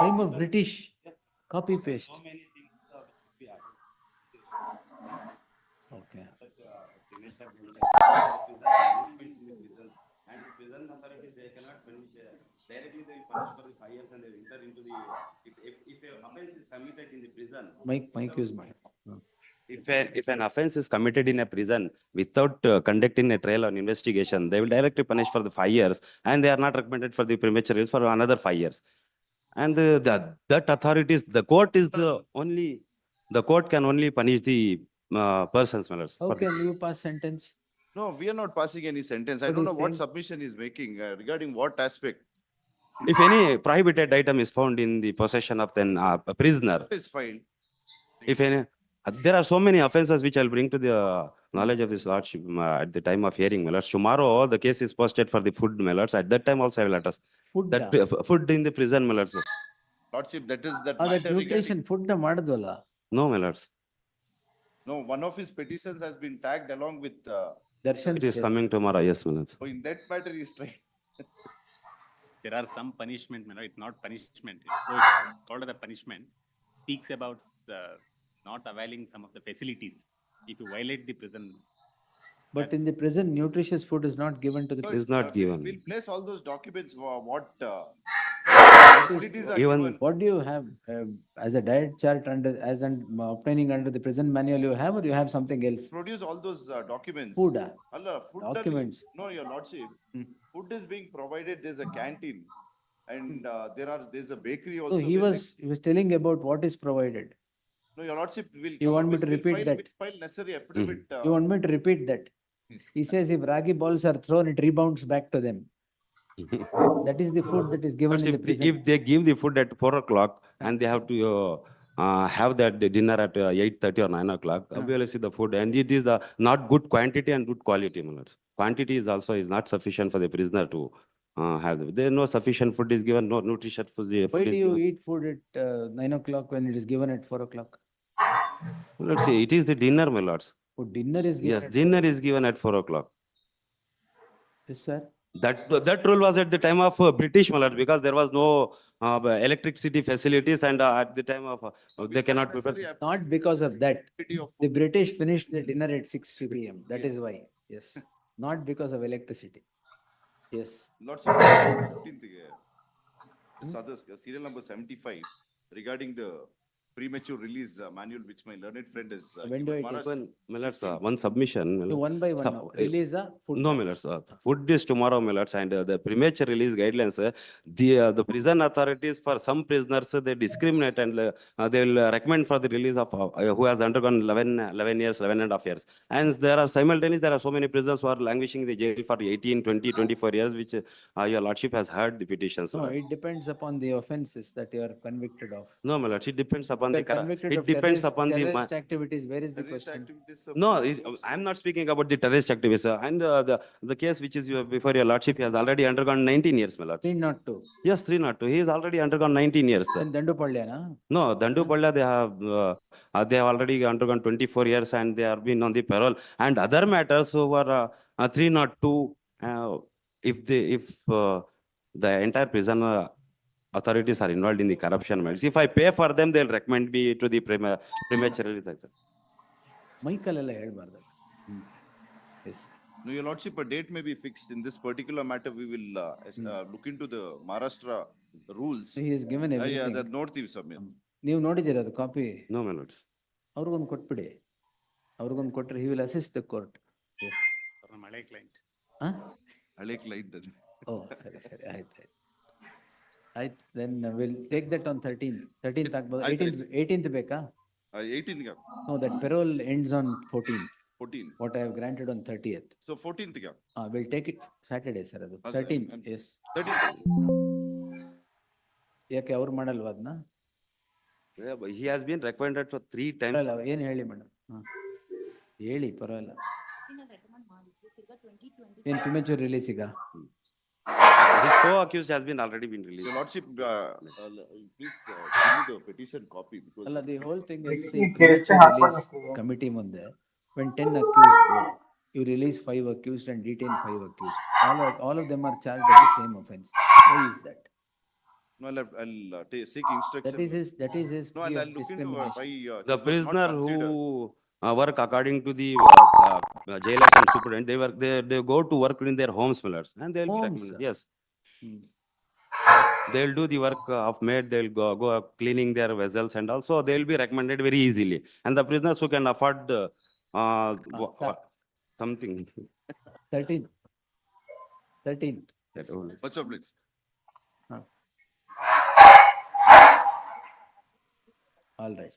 Time of British, copy paste. Okay. The, if, if, if a offense is committed in the prison. Mike, Mike use my. If a, if an offense is committed in a prison without uh, conducting a trial or investigation, they will directly punish for the five years and they are not recommended for the premature release for another five years. And uh, that, that authorities, the court is the only, the court can only punish the uh, persons, my lords. How can you pass sentence? No, we are not passing any sentence. I don't he's know what submission is making uh, regarding what aspect. If any prohibited item is found in the possession of then uh, a prisoner, Is fine if any, uh, there are so many offences which I'll bring to the uh, knowledge of this lordship uh, at the time of hearing, my lords. Tomorrow, the case is posted for the food, my lords. At that time also I will address. Food. That uh, f- food in the prison, my lords. Lordship, that is that Ah, that matter regarding, nutrition food ನ ಮಾಡುದ್ವಲ್ಲ. No, my lords. no, one of his petitions has been tagged along with, uh, Darshan. It is stay. coming tomorrow, yes, my lords. so in that matter he is trying. there are some punishment, you know, it's not punishment. It's so it's it's called as a punishment. Speaks about uh, not availing some of the facilities. If you violate the prison, but in the prison, nutritious food is not given to the. No, It is prisoner. not uh, given. We'll place all those documents, wha- what, uh, facilities are Even- given. What do you have um, as a diet chart under, as an obtaining under the prison manual you have or you have something else? Produce all those uh, documents. Food, ah, Allah, food. only- documents. No, your lordship, Hmm. food is being provided, there's a canteen. And uh, there are, there's a bakery also. So he We'll was, he was telling about what is provided. No, your lordship will. You want me to repeat file- that? File necessary affidavit. uh, You want me to repeat that? He says if ragi balls are thrown, it rebounds back to them. That is the food that is given in If, the- prison. if they give the food at four o'clock and they have to uh, uh, have that dinner at uh, eight thirty or nine o'clock, Ah. obviously the food and it is uh, not good quantity and good quality, lords. Quantity is also is not sufficient for the prisoner to uh, have. the- There no sufficient food is given, no nutrition food. the Why food do you given. eat food at uh, nine o'clock when it is given at four o'clock? Let's see, it is the dinner, my lords. Oh, dinner is given Yes, dinner is given at four o'clock. Yes, sir. That, that rule was at the time of uh, British, my lord, because there was no uh, electricity facilities and uh, at the time of, uh, they cannot prepare. Not because of that. The. British finished the dinner at six P M. That is why. Yes. Not because of electricity. Yes. Lordship, 15th, uh, this uh, serial number seventy-five regarding the premature release uh, manual which my learned friend is. uh, When do given. I take Maharashtra- One, my lords, uh, one submission. my You. One by one Sub- now. uh, Release the food. No, my lords, uh, food is tomorrow, my lords, and uh, the premature release guidelines, uh, the, uh, the prison authorities for some prisoners, uh, they discriminate and uh, uh, they will uh, recommend for the release of, uh, uh, who has undergone 11, uh, 11 years, 11 and a half years. And there are simultaneous, there are so many prisoners who are languishing in the jail for 18, 20, 24 years, which uh, your lordship has heard the petitions. No, it depends upon the offenses that you are convicted of. No, my lords, it depends upon You the, are it depends terrorist- upon the. Terrorist activities, where is the Terrorist question? activities of No, it- I'm not speaking about the terrorist activities uh, and uh, the, the case which is your- before your lordship, he has already undergone 19 years, my lord. Need not to. Yes, three not two, he has already undergone 19 years. sir. Then Dandupalyana? No, Dandu Palla, they have, uh, uh, they have already undergone twenty-four years and they are been on the parole. And other matters over uh, uh, three not two, uh, if they, if, uh, the entire prison uh, authorities are involved in the corruption matters, if I pay for them, they'll recommend me to the prema- premature release. like that. ಮೈಕಲ್ಲೆಲ್ಲ ಹೇಳ್ಬಾರ್ದು. Yes. No, your lordship, a date may be fixed. In this particular matter, we will uh, Hmm. uh, look into the Maharashtra rules. He has given Uh, Yeah, that ನೋಡ್ತೀವಿ ಸ್ವಾಮಿ. ನೀವು ನೋಡಿದ್ದೀರಾ ಅದು copy? No, my lords. ಅವ್ರಿಗೊಂದು ಕೊಟ್ಬಿಡಿ. ಅವ್ರಿಗೊಂದು ಕೊಟ್ರೆ he will assist the court. Yes. for Malay client. Huh? ಹಳೆ client ಅದು. ಓ ಸರಿ ಸರಿ ಆಯ್ತು ಆಯ್ತು. ಆಯ್ತ್ then will take that on thirteen thirteenth ಆಗ್ಬೋದು. ಏಯ್ಟೀನ್ತ್ ಏಯ್ಟೀನ್ತ್ ಬೇಕಾ? Eighteen no that parole ends on fourteenth fourteen what I have granted on thirtieth so fourteenth ಹಾ will take it Saturday sir ಅದು. ತರ್ಟೀನ್ತ್ ಎಸ್ ಯಾಕೆ ಅವ್ರು ಮಾಡಲ್ವಾ ಅದನ್ನ he has been recommended for three time ಅಲ್ಲ ಏನು ಹೇಳಿ ಮೇಡಮ್ ಹೇಳಿ ಪರವಾಗಿಲ್ಲ. ಏನು ಪ್ರಿಮೆಚೂರ್ ರಿಲೀಸ್ ಈಗ? co-accused has been already been released. Your Lordship, uh, uh, please uh, give me the petition copy because. Alla, the whole thing is see, release committee ಮುಂದೆ when ten accused go, you release five accused and detain five accused. All of, all of them are charged with the same offence. Why is that? No, I'll, I'll uh, seek instruction. That is his. That is his. No, I'll, I'll look into uh, uh, the prisoner who. Uh, work according to the uh, uh, jailers and superintendent. They work. They, they go to work in their homes, millers, and they'll homes. be yes. Hmm. They'll do the work uh, of maid, they'll go, go up cleaning their vessels and also they'll be recommended very easily. And the prisoners who can afford the, uh, wha- sir. something. Thirteenth. Thirteenth. that will- Much obliged. All right.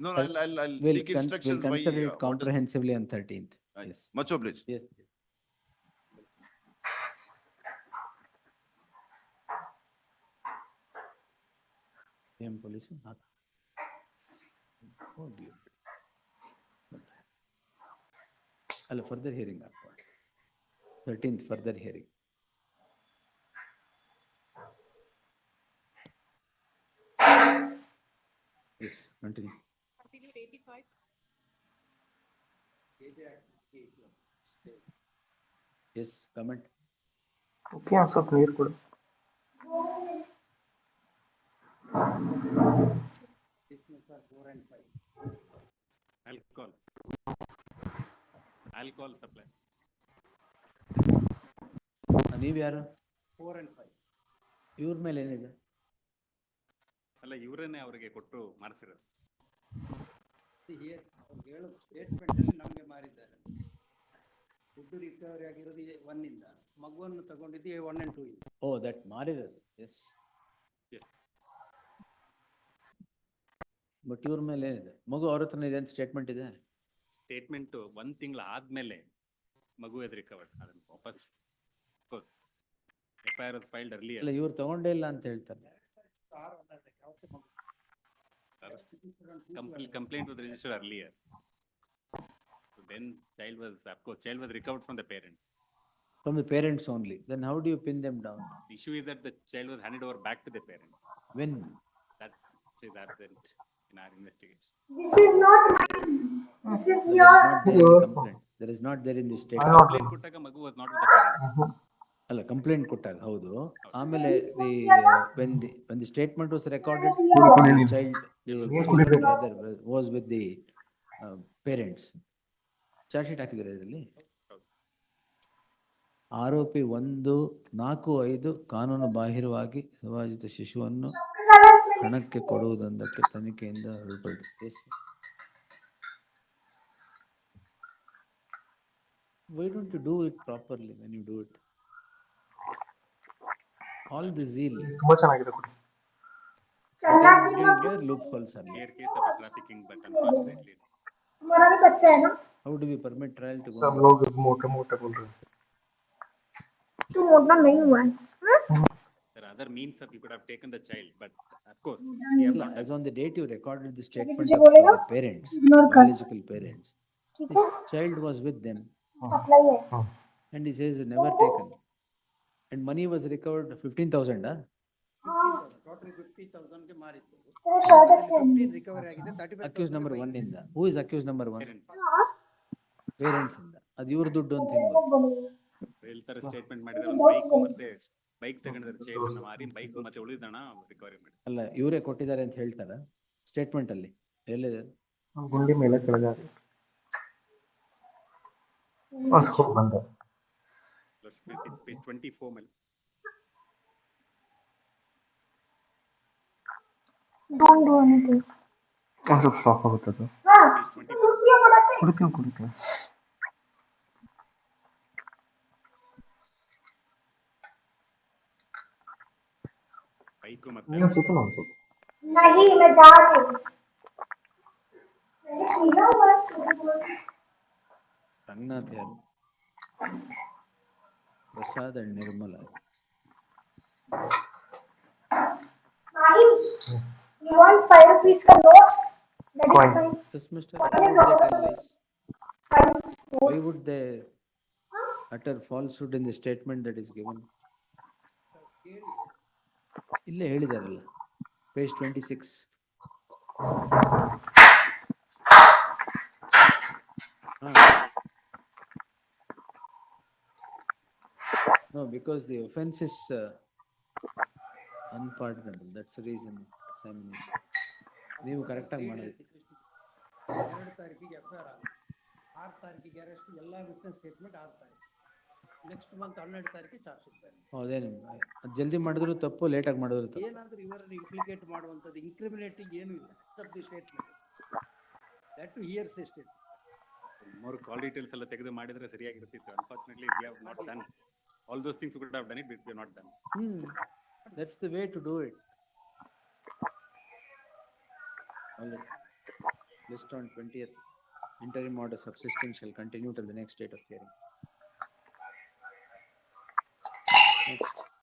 No, no, I'll, I'll, I'll We'll seek con- we'll instructions consider uh, it comprehensively on thirteenth. Aye. Yes, Much obliged. yes. ಏನ್ police? ಹಾಕ್. Oh, dear. ಅಲ್ಲ further hearing ಹಾಕ್ಬೋದು thirteenth further hearing S continue Continued eighty-five. S comment okay ಸ್ವಲ್ಪ ನೀರು ಕೊಡು Alcohol. Alcohol supply. ನೀವ್ ಯಾರು? Four and five ಇವ್ರ ಮೇಲೆ ಏನಿದೆ? ಅಲ್ಲ ಇವರನ್ನೇ ಅವರಿಗೆ ಕೊಟ್ಟು ಮಾಡಿಸಿರೋದು. ಹೇಳು ನಮ್ಗೆ ಮಾರಿದ್ದಾರೆ. ದುಡ್ಡು ರಿಕವರಿ ಆಗಿರೋದು ಒನ್ ಇಂದ. ಮಗುವನ್ನು ತಗೊಂಡಿದ್ದು ಒನ್ ಅಂಡ್ ಟೂ ಇಂದ. ಓ ದಟ್ ಮಾರಿರೋದು. ಎಸ್ ಬಟ್ ಇವ್ರ ಮೇಲೆ ಏನಿದೆ ಮಗು ಅವ್ರ ಹತ್ರ ಇದೆ ಅಂತ ಸ್ಟೇಟ್ಮೆಂಟ್ ಇದೆ? ಸ್ಟೇಟ್ಮೆಂಟ್ ಒಂದ್ ತಿಂಗಳ ಆದ್ಮೇಲೆ ಮಗು ಎದ್ ರಿಕವರ್ಡ್ ವಾಪಸ್ F I R filed early ಇಲ್ಲ ಇವ್ರು ತಗೊಂಡೇ ಇಲ್ಲ ಅಂತ ಹೇಳ್ತಾರೆ. Complaint was registered earlier then child was of course child was recovered from the parents from the parents only then how do you pin them down issue is that the child was handed over back to the parents when that is absent in our investigation. This is not mine. This is your. Is not there in complaint there is not there in the I'm statement not Complaint ಕೊಟ್ಟಾಗ ಮಗು was not with the parents. ಅಲ್ಲ complaint ಕೊಟ್ಟಾಗ ಹೌದು. ಆಮೇಲೆ the when the when the statement was recorded child brother was with the parents charge sheet ಹಾಕಿದ್ದಾರೆ ಇದರಲ್ಲಿ? ಆರೋಪಿ ಒಂದು ನಾಲ್ಕು ಐದು ಕಾನೂನು ಬಾಹಿರವಾಗಿ ಸಮಾಜಿತ ಶಿಶುವನ್ನು ಹಣಕ್ಕೆ ಕೊಡುವುದೊಂದಕ್ಕೆ ತನಿಖೆಯಿಂದ ಹೊರಟು Yes. Why don't you do it properly when you do it? All the zeal. ತುಂಬಾ ಚೆನ್ನಾಗಿದೆ ಕೊಡಿ ಚೆನ್ನಾಗಿ Where loopholes are Clear there? case of trafficking, but unfortunately, तुम्हारा भी बच्चा है ना How do we permit trial to go? सब on? लोग मोटे मोटे बोल रहे हैं तू मोटा नहीं हुआ है हाँ? there are other means that you could have taken the child. But of course, as on the date you recorded this statement of the parents, biological parents, the child was with them. Oh. And he says, never taken. And money was recovered 15,000. Huh? Accused number one ಇಂದ who is accused number one parents ಇಂದ ಅದು ಇವ್ರ ದುಡ್ಡು ಅಂತ ಹೇಳ್ತಾರೆ statement ಮಾಡಿದ್ರೆ bike ತಗೊಂಡಿದ್ದಾರೆ ಚೇತನ್ ಮಾರಿ ಬೈಕ್ ಮತ್ತೆ ಉಳಿದಣ ರಿಕವರಿ ಮಾಡಿ. ಅಲ್ಲ ಇವರೇ ಕೊಟ್ಟಿದ್ದಾರೆ ಅಂತ ಹೇಳ್ತಾರ ಸ್ಟೇಟ್ಮೆಂಟ್ ಅಲ್ಲಿ ಎಲ್ಲಿದೆ? ಗುಂಡಿ ಮೇಲೆ ಕೆಳಗೆ ಬಂದೆ. ಪೇಜ್ ಸ್ವಲ್ಪ ಶಾಕ್ ಆಗುತ್ತೆ ಅದು. ಕುಡಿತೀನಿ. भाई को मत नहीं सुनो ना सुनो नहीं मैं जा रही हूँ मैंने खरीदा हुआ सुनो रंगनाथ यार Prasad and Nirmala Mahim, you want five rupees for notes? That Coin. is fine. Yes, Mr. Coin is over. Why would they utter falsehood in the statement that is given? ಇಲ್ಲೇ ಹೇಳಿದಾರಲ್ಲ page twenty six No, because the offense is uh, Unpardonable, that's the reason, examination. ನೀವು correct ಆಗಿ ಮಾಡಿದ್ರಿ ಎರಡು ತಾರೀಕಿಗೆ F R ಆರು ತಾರೀಕಿಗೆ arrest ಎಲ್ಲ witness statement ಆರು ತಾರೀಕು ನೆಕ್ಸ್ಟ್ ಮಂತ್ ಹನ್ನೆರಡು ತಾರೀಕು ಚಾರ್ಜ್ ಸಿಗ್ತಾರೆ ಅದೇ ಜಲ್ದಿ ಮಾಡಿದ್ರು ತಪ್ಪು ಲೇಟಾಗಿ ಮಾಡಿದ್ರು ತಪ್ಪು. ಏನಾದರೂ ಇವರನ್ನು ಇಂಪ್ಲಿಕೇಟ್ ಮಾಡುವಂಥದ್ದು ಇನ್ಕ್ರಿಮಿನೇಟಿಂಗ್ ಏನೂ ಇಲ್ಲ. Except the statement that to here statement ಮೂರು ಕಾಲ್ ಡೀಟೇಲ್ಸ್ ಎಲ್ಲ ತೆಗೆದು ಮಾಡಿದ್ರೆ ಸರಿಯಾಗಿರ್ತಿತ್ತು. Unfortunately we have not done all those things could have done it we not done that's the way to do it list on 20th interim order subsisting continue continue the next date of of hearing.